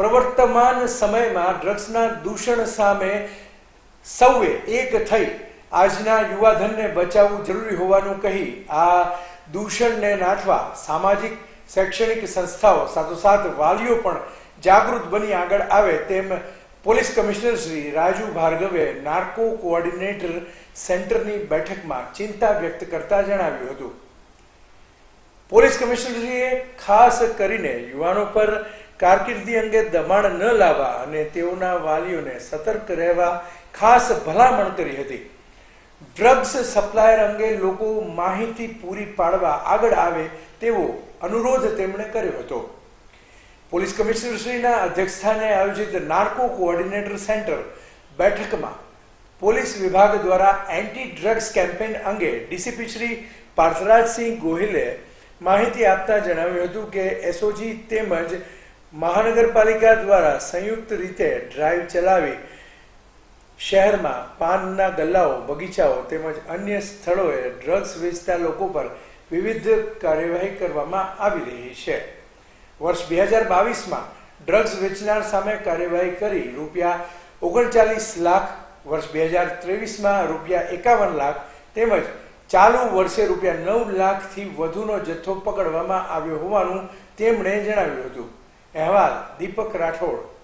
પ્રવર્તમાન સમયમાં ડ્રગ્સના દૂષણ સામે સૌએ એક થઈ. આજના યુવાધનને બચાવવું જરૂરી હોવાનું કહી આ દૂષણને નાથવા સામાજિક, શૈક્ષણિક સંસ્થાઓ, સાથોસાથ વાલીઓ પણ જાગૃત બની આગળ આવે તેમ પોલીસ કમિશનર શ્રી રાજુ ભાર્ગવે નાર્કો કોઓર્ડિનેટર સેન્ટરની બેઠકમાં ચિંતા વ્યક્ત કરતા જણાવ્યું હતું. પોલીસ કમિશનરશ્રીએ ખાસ કરીને યુવાનો પર કારકિર્દી અંગે દબાણ ન લાવવા અને તેઓના વાલીઓને સતર્ક રહેવા ખાસ ભલામણ કરી હતી. ડ્રગ્સ સપ્લાયર અંગે લોકો માહિતી પૂરી પાડવા આગળ આવે તેવો અનુરોધ તેમણે કર્યો હતો. પોલીસ કમિશનરશ્રીના અધ્યક્ષસ્થાને આયોજિત નાર્કો કોઓર્ડિનેટર સેન્ટર બેઠકમાં પોલીસ વિભાગ દ્વારા એન્ટી ડ્રગ્સ કેમ્પેન અંગે ડીસીપી શ્રી પાર્થરાજસિંહ ગોહિલે માહિતી આપતા જણાવ્યું હતું કે એસઓજી તેમજ મહાનગરપાલિકા દ્વારા સંયુક્ત રીતે ડ્રાઈવ ચલાવી શહેરમાં પાનના ગલ્લાઓ, બગીચાઓ તેમજ અન્ય સ્થળોએ ડ્રગ્સ વેચતા લોકો પર વિવિધ કાર્યવાહી કરવામાં આવી રહી છે. વર્ષ બે હજાર બાવીસમાં ડ્રગ્સ વેચનાર સામે કાર્યવાહી કરી રૂપિયા ઓગણચાલીસ લાખ, વર્ષ બે હજાર ત્રેવીસમાં રૂપિયા એકાવન લાખ તેમજ ચાલુ વર્ષે રૂપિયા નવ લાખથી વધુનો જથ્થો પકડવામાં આવ્યો હોવાનું તેમણે જણાવ્યું હતું. અહેવાલ દીપક રાઠોડ.